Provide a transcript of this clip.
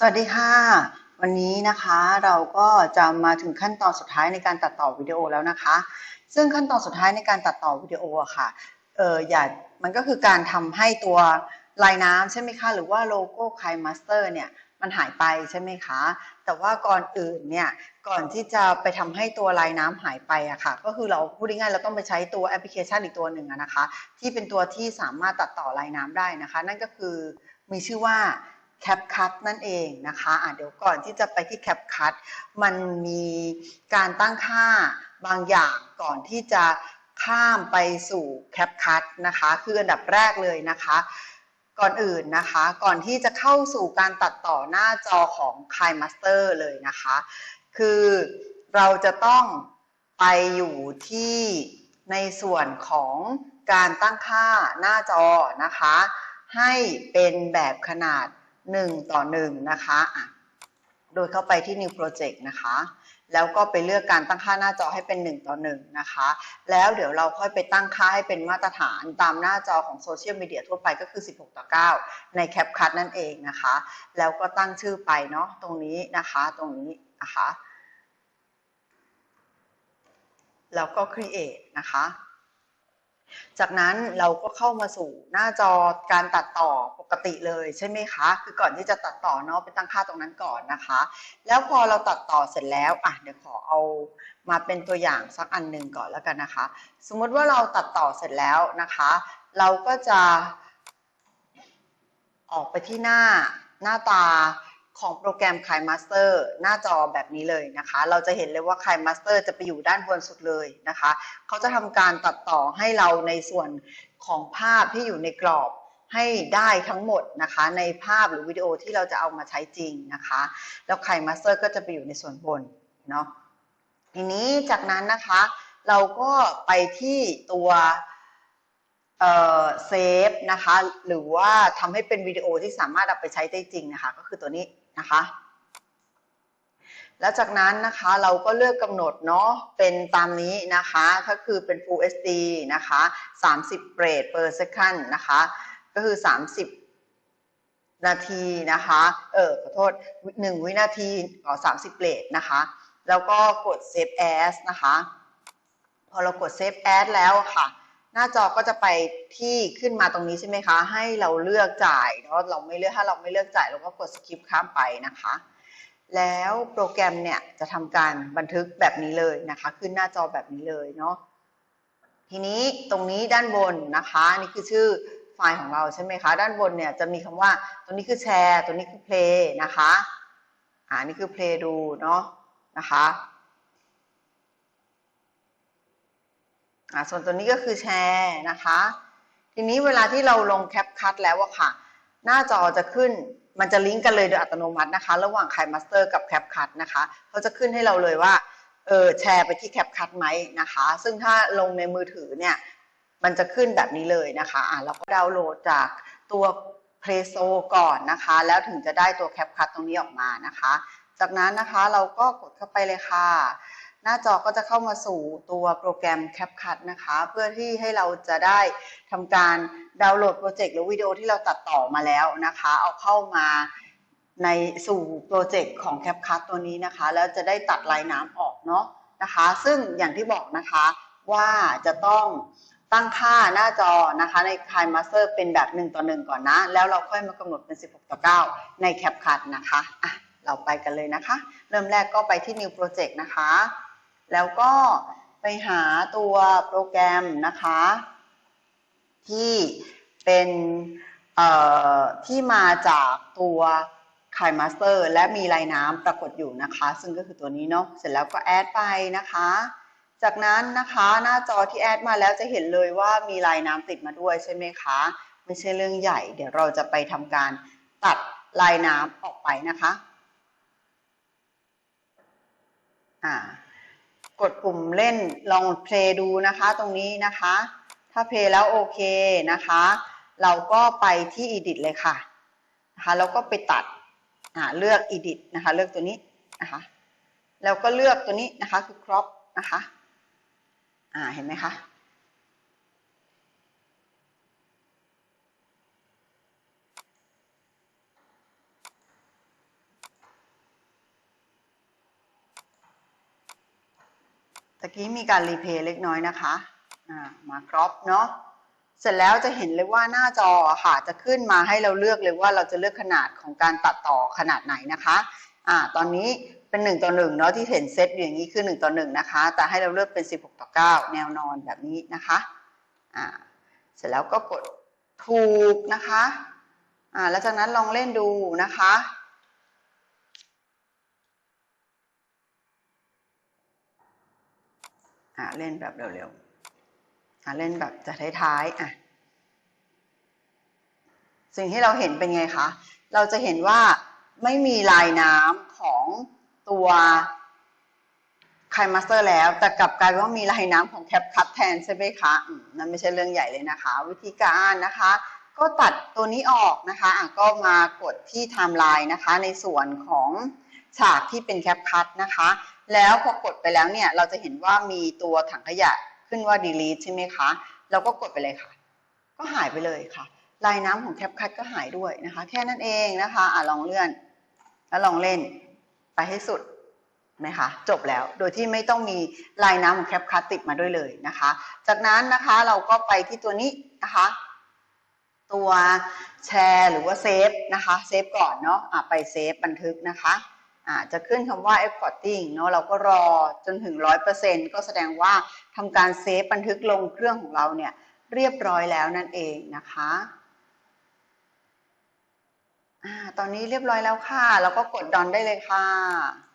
สวัสดีค่ะ วันนี้นะคะเราก็จะมาถึงขั้นตอนสุดท้ายในการตัดต่อวิดีโอแล้วนะคะ ซึ่งขั้นตอนสุดท้ายในการตัดต่อวิดีโออะค่ะเอออย่ามันก็คือการทำให้ตัวลายน้ำใช่ไหมคะหรือว่าโลโก้คายมาสเตอร์เนี่ยมันหายไปใช่ไหมคะ แต่ว่าก่อนอื่นเนี่ยก่อนที่จะไปทำให้ตัวลายน้ำหายไปอะค่ะ ก็คือเราพูดง่ายๆเราต้องไปใช้ตัวแอปพลิเคชันอีกตัวหนึ่งนะคะ ที่เป็นตัวที่สามารถตัดต่อลายน้ำได้นะคะ นั่นก็คือมีชื่อว่า CapCut นั่นเองนะคะะเดี๋ยวก่อนที่จะไปที่ CapCut มันมีการตั้งค่าบางอย่างก่อนที่จะข้ามไปสู่ CapCut นะคะ คืออันดับแรกเลยนะคะ ก่อนอื่นนะคะ ก่อนที่จะเข้าสู่การตัดต่อหน้าจอของ k i Master เลยนะคะ คือเราจะต้องไปอยู่ที่ในส่วนของการตั้งค่าหน้าจอนะคะ ให้เป็นแบบขนาด 1 ต่อ 1 นะคะะโดยเข้าไปที่ New Project นะคะ แล้วก็ไปเลือกการตั้งค่าหน้าจอให้เป็น 1 ต่อ 1 นะคะ แล้วเดี๋ยวเราค่อยไปตั้งค่าให้เป็นมาตรฐานตามหน้าจอของโซเชียลมีเดียทั่วไปก็คือ 16 ต่อ 9 ใน CapCut นั่นเองนะคะ แล้วก็ตั้งชื่อไปเนาะตรงนี้นะคะ ตรงนี้นะคะ แล้วก็ create นะคะ จากนั้นเราก็เข้ามาสู่หน้าจอการตัดต่อปกติเลยใช่ไหมคะ คือก่อนที่จะตัดต่อเนาะไปตั้งค่าตรงนั้นก่อนนะคะ แล้วพอเราตัดต่อเสร็จแล้วอะเดี๋ยวขอเอามาเป็นตัวอย่างสักอันหนึ่งก่อนแล้วกันนะคะ สมมติว่าเราตัดต่อเสร็จแล้วนะคะ เราก็จะออกไปที่หน้าหน้าตา ของโปรแกรม KineMaster หน้าจอแบบนี้เลยนะคะ เราจะเห็นเลยว่า KineMaster จะไปอยู่ด้านบนสุดเลยนะคะ เขาจะทำการตัดต่อให้เราในส่วนของภาพที่อยู่ในกรอบให้ได้ทั้งหมดนะคะ ในภาพหรือวิดีโอที่เราจะเอามาใช้จริงนะคะ แล้ว KineMaster ก็จะไปอยู่ในส่วนบนเนาะทีนี้จากนั้นนะคะ เราก็ไปที่ตัว เซฟนะคะหรือว่าทำให้เป็นวิดีโอที่สามารถเอาไปใช้ได้จริงนะคะก็คือตัวนี้นะคะแล้วจากนั้นนะคะเราก็เลือกกำหนดเนาะเป็นตามนี้นะคะก็คือเป็น Full HD นะคะ 30เ r ร t per second นะคะก็คือ 30 นาทีนะคะเออขอโทษ 1 วินาทีต่อ30เ r ร t นะคะแล้วก็กด Save As นะคะ พอเรากด Save As แล้วค่ะ น้าจอก็จะไปที่ขึ้นมาตรงนี้ใช่ไหมคะ ให้เราเลือกจ่ายเนาะเราไม่เลือกถ้าเราไม่เลือกจ่ายเราก็กดสคิปข้ามไปนะคะ แล้วโปรแกรมเนี่ยจะทำการบันทึกแบบนี้เลยนะคะ ขึ้นหน้าจอแบบนี้เลยเนาะทีนี้ตรงนี้ด้านบนนะคะนี่คือชื่อไฟล์ของเราใช่ไหมคะ ด้านบนเนี่ยจะมีคำว่าตัวนี้คือแชร์ตัวนี้คือเพลย์นะคะอ่านี่คือเพลย์ดูเนาะนะคะ อ่าส่วนตัวนี้ก็คือแชร์นะคะ ทีนี้เวลาที่เราลงแคปคัตแล้วอะค่ะ หน้าจอจะขึ้นมันจะลิงก์กันเลยโดยอัตโนมัตินะคะ ระหว่างไคมาสเตอร์กับแคปคัตนะคะเขาจะขึ้นให้เราเลยว่าเออแชร์ไปที่แคปคัตไหมนะคะ ซึ่งถ้าลงในมือถือเนี่ย มันจะขึ้นแบบนี้เลยนะคะอ่าเราก็ดาวน์โหลดจากตัว Play Store ก่อนนะคะ แล้วถึงจะได้ตัวแคปคัตตรงนี้ออกมานะคะ จากนั้นนะคะเราก็กดเข้าไปเลยค่ะ หน้าจอก็จะเข้ามาสู่ตัวโปรแกรม CapCut นะคะ เพื่อที่ให้เราจะได้ทำการดาวน์โหลดโปรเจกต์หรือวิดีโอที่เราตัดต่อมาแล้วนะคะ เอาเข้ามาในสู่โปรเจกต์ของ CapCut ตัวนี้นะคะ แล้วจะได้ตัดลายน้ำออกเนาะนะคะ ซึ่งอย่างที่บอกนะคะว่าจะต้องตั้งค่าหน้าจอนะคะใน KineMaster เป็นแบบ 1 ต่อ 1 ก่อนนะ แล้วเราค่อยมากำหนดเป็น 16 ต่อ 9 ใน CapCut นะคะอะเราไปกันเลยนะคะ เริ่มแรกก็ไปที่ New Project นะคะ แล้วก็ไปหาตัวโปรแกรมนะคะ ที่เป็นที่มาจากตัว KineMaster และมีลายน้ำปรากฏอยู่นะคะ ซึ่งก็คือตัวนี้เนาะเสร็จแล้วก็แอดไปนะคะ จากนั้นนะคะหน้าจอที่แอดมาแล้วจะเห็นเลยว่ามีลายน้ำติดมาด้วยใช่ไหมคะ ไม่ใช่เรื่องใหญ่ เดี๋ยวเราจะไปทำการตัดลายน้ำออกไปนะคะ อ่า กดปุ่มเล่นลองเพลย์ดูนะคะ ตรงนี้นะคะ ถ้าเพลย์แล้วโอเคนะคะ เราก็ไปที่ Edit เลยค่ะนะคะแล้วก็ไปตัดเลือก Edit นะคะ เลือกตัวนี้นะคะแล้วก็เลือกตัวนี้นะคะคือ crop นะคะ อ่า เห็นไหมคะ ตะกี้มีการรีเพย์เล็กน้อยนะคะมาครอปเนาะเสร็จแล้วจะเห็นเลยว่าหน้าจอค่ะจะขึ้นมาให้เราเลือกเลยว่าเราจะเลือกขนาดของการตัดต่อขนาดไหนนะคะอ่าตอนนี้เป็น1ต่อ1เนาะที่เห็นเซตอยู่อย่างนี้คือ1ต่อ1นะคะแต่ให้เราเลือกเป็น 16ต่อ9แนวนอนแบบนี้นะคะอ่าเสร็จแล้วก็กดถูกนะคะอ่าแล้วจากนั้นลองเล่นดูนะคะ อ่าเล่นแบบเร็วๆอ่าเล่นแบบจะท้ายๆอะสิ่งที่เราเห็นเป็นไงคะ เราจะเห็นว่าไม่มีลายน้ำของตัวไคมาสเตอร์แล้ว แต่กลับกลายว่ามีลายน้ำของแคปคัตแทนใช่ไหมคะมนั่นไม่ใช่เรื่องใหญ่เลยนะคะ วิธีการนะคะ ก็ตัดตัวนี้ออกนะคะอะก็มากดที่ไทม์ไลน์นะคะ ในส่วนของฉากที่เป็นแคปคัตนะคะ แล้วพอกดไปแล้วเนี่ย เราจะเห็นว่ามีตัวถังขยะขึ้นว่า delete ใช่ไหมคะ เราก็กดไปเลยค่ะ ก็หายไปเลยค่ะ ลายน้ำของแคปคัตก็หายด้วยนะคะ แค่นั้นเองนะคะอะลองเลื่อน แล้วลองเล่นไปให้สุดไหมคะจบแล้วโดยที่ไม่ต้องมีลายน้ำของแคปคัตติดมาด้วยเลยนะคะ จากนั้นนะคะเราก็ไปที่ตัวนี้นะคะ ตัวแชร์หรือว่าเซฟนะคะเซฟก่อนเนาะอะไปเซฟบันทึกนะคะ จะขึ้นคำว่า exporting เนาะเราก็รอจนถึง 100%ก็แสดงว่าทำการเซฟบันทึกลงเครื่องของเราเนี่ยเรียบร้อยแล้วนั่นเองนะคะอตอนนี้เรียบร้อยแล้วค่ะเราก็กดดอนได้เลยค่ะ